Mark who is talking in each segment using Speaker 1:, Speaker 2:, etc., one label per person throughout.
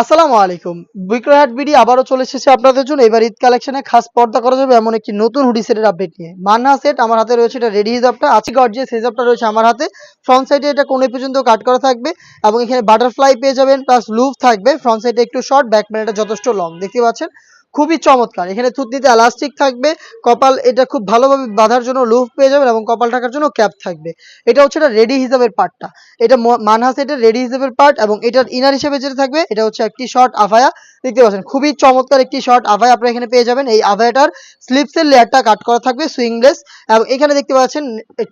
Speaker 1: আসসালামু আলাইকুম। বিক্রয়হাট বিডি আবারও চলে এসেছে আপনাদের জন্য। এবার ঈদ কালেকশনে খাস পর্দা করা যাবে এমন একটি নতুন হুডি সেটের আপডেট নিয়ে। মান্না সেট আমার হাতে রয়েছে, এটা রেডি হিসাবটা আছে গর্জিয়াস হিজাবটা রয়েছে আমার হাতে। ফ্রন্ট সাইডে এটা কোণে পর্যন্ত কাট করা থাকবে এবং এখানে বাটারফ্লাই পেয়ে যাবেন প্লাস লুপ থাকবে। ফ্রন্ট সাইডে একটু শর্ট ব্যাক এটা যথেষ্ট লং দেখতে পাচ্ছেন? খুবই চমৎকার। এখানে থুতনিতে এলাস্টিক থাকবে, কপাল এটা খুব ভালোভাবে বাঁধার জন্য লুপ পেয়ে যাবেন এবং কপাল ঢাকার জন্য ক্যাপ থাকবে। এটা হচ্ছে এটা রেডি হিসাবের পার্টটা এটা মানহাস এটা রেডি হিসাবের পার্ট এবং এটার ইনার হিসেবে যেটা থাকবে, এটা হচ্ছে একটি শর্ট আভায়া দেখতে পাচ্ছেন, খুবই চমৎকার একটি শর্ট আভায়া আপনারা এখানে পেয়ে যাবেন। এই আভায়াটার স্লিপসের লেয়ারটা কাট করা থাকবে সুইংলেস এবং এখানে দেখতে পাচ্ছেন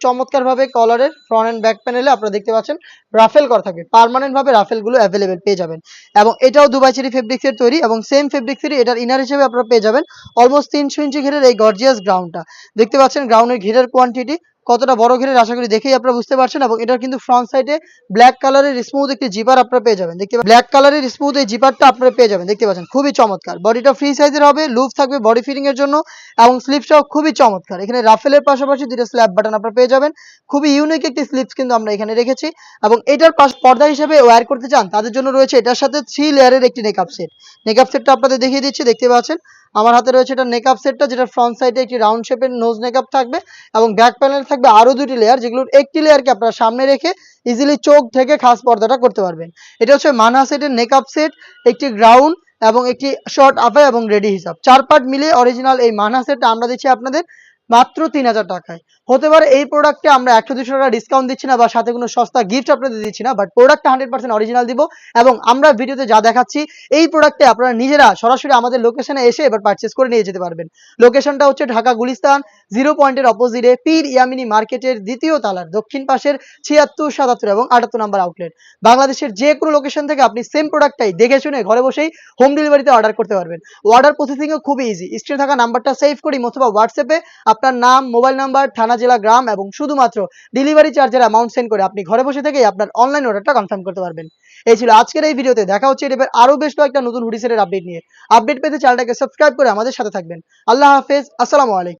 Speaker 1: চমৎকার ভাবে কলারের ফ্রন্ট এন্ড ব্যাক প্যানেলে আপনারা দেখতে পাচ্ছেন রাফেল করা থাকবে। পার্মানেন্ট ভাবে রাফেলগুলো অ্যাভেলেবেল পেয়ে যাবেন। এবং এটাও দুবাই চেরি ফেব্রিক্সের তৈরি এবং সেম ফেব্রিক্সেরই এটার ইনার হিসেবে আপনারা পেয়ে যাবেন। অলমোস্ট তিনশো ইঞ্চি ঘিরের এই গর্জিয়াস গ্রাউন্ডটা দেখতে পাচ্ছেন গ্রাউন্ডের ঘিরের কোয়ান্টিটি কতটা বড় ঘিরের আশা করি দেখেই আপনারা বুঝতে পারছেন এবং এটার কিন্তু ফ্রন্ট সাইডে ব্ল্যাক কালারের স্মুথ একটি জিপার আপনারা পেয়ে যাবেন। দেখতে ব্ল্যাক কালারের স্মুথ এই জিপারটা আপনারা পেয়ে যাবেন, দেখতে পাচ্ছেন, খুবই চমৎকার। বডিটা ফ্রি সাইজের হবে লুপ থাকবে বডি ফিটিং এর জন্য এবং স্লিপসটাও খুবই চমৎকার। এখানে রাফেলের পাশাপাশি দুটো স্ল্যাব বাটন আপনারা পেয়ে যাবেন। খুবই ইউনিক একটি স্লিপস কিন্তু আমরা এখানে রেখেছি এবং এটার পাশ পর্দা হিসেবে ওয়্যার করতে চান, তাদের জন্য রয়েছে এটার সাথে থ্রি লেয়ারের একটি নেকআপ সেট নেকআপ সেটটা আপনাদের দেখিয়ে দিচ্ছি, দেখতে পাচ্ছেন। আমার হাতে রয়েছে এটা নেকআপ সেটটা যেটা ফ্রন্ট সাইডে একটি রাউন্ড শেপের নোজ নেকআপ থাকবে এবং ব্যাক প্যানেল থাকবে আরও দুটি লেয়ার যেগুলোর একটি লেয়ারকে আপনারা সামনে রেখে ইজিলি চোখ থেকে খাস পর্দাটা করতে পারবেন। এটা হচ্ছে মানহা সেটের নেকআপ সেট একটি গ্রাউন্ড এবং একটি শর্ট আফাই এবং রেডি হিসাব চার পার্ট মিলিয়ে অরিজিনাল এই মানহা সেটটা আমরা দিচ্ছি আপনাদের। মাত্র তিন হাজার টাকায়। হতে পারে এই প্রোডাক্টে আমরা একশো দুশো টাকা ডিসকাউন্ট দিচ্ছি না বা সাথে কোনো সস্তা গিফট আপনাদের দিচ্ছি না বাট প্রোডাক্টটা হান্ড্রেড পার্সেন্ট অরিজিনাল দিব এবং আমরা ভিডিওতে যা দেখাচ্ছি, এই প্রোডাক্টে আপনারা নিজেরা সরাসরি আমাদের লোকেশনে এসে এবার পারচেস করে নিয়ে যেতে পারবেন। লোকেশনটা হচ্ছে ঢাকা গুলিস্তান জিরো পয়েন্টের অপোজিটে পীর ইয়ামিনী মার্কেটের দ্বিতীয় তালার দক্ষিণ পাশের ছিয়াত্তর, সাতাত্তর এবং আটাত্তর নাম্বার আউটলেট বাংলাদেশের যে কোনো লোকেশন থেকে আপনি সেম প্রোডাক্টটাই দেখে শুনে ঘরে বসেই হোম ডেলিভারিতে অর্ডার করতে পারবেন। অর্ডার প্রসেসিংও খুবই ইজি স্ক্রিনে থাকা নাম্বারটা সেভ করি অথবা হোয়াটসঅ্যাপে আপনার নাম মোবাইল নাম্বার থানা, জেলা, গ্রাম এবং শুধুমাত্র ডেলিভারি চার্জের অ্যামাউন্ট সেন্ড করে আপনি ঘরে বসে থেকেই আপনার অনলাইন অর্ডারটা কনফার্ম করতে পারবেন। এই ছিল আজকের এই ভিডিওতে দেখা হচ্ছে এবার আরও বেশ কয়েকটা নতুন হুডিসের আপডেট নিয়ে। আপডেট পেতে চ্যানেলটাকে সাবস্ক্রাইব করে আমাদের সাথে থাকবেন। আল্লাহ হাফেজ। আসসালামু আলাইকুম।